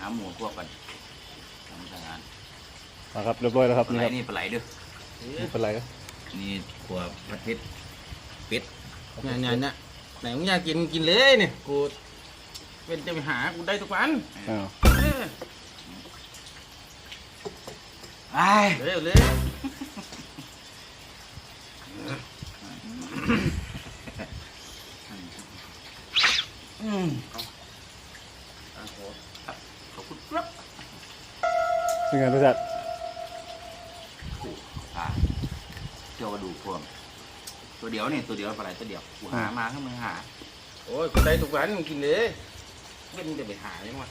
หาหมูพวกกันทำทำงานมาครับเรียบร้อยแล้วครับปลานี่ไหลครับนี่ปลาไหลเด้อนี่เป็นไรครับนี่ขัวผัดเผ็ดเป็ดเนี่ยเนี่ยเนี่ยไหนมึงอยากกินกินเลยเนี่ยกูเป็นจะไปหากูได้ทุกวันอ้าวเออไอ้เร็วเลยอืม อะโหขอบคุณครับเป็นไงรสชาติอ่าเจ้ากระดูกพวงตัวเดียวนี่ตัวเดียวปลาไหลตัวเดียวกูหามาข้างมือหาโอ้ยกูได้ทุกวันมึงกินเลยเว้นจะไปหายังวะ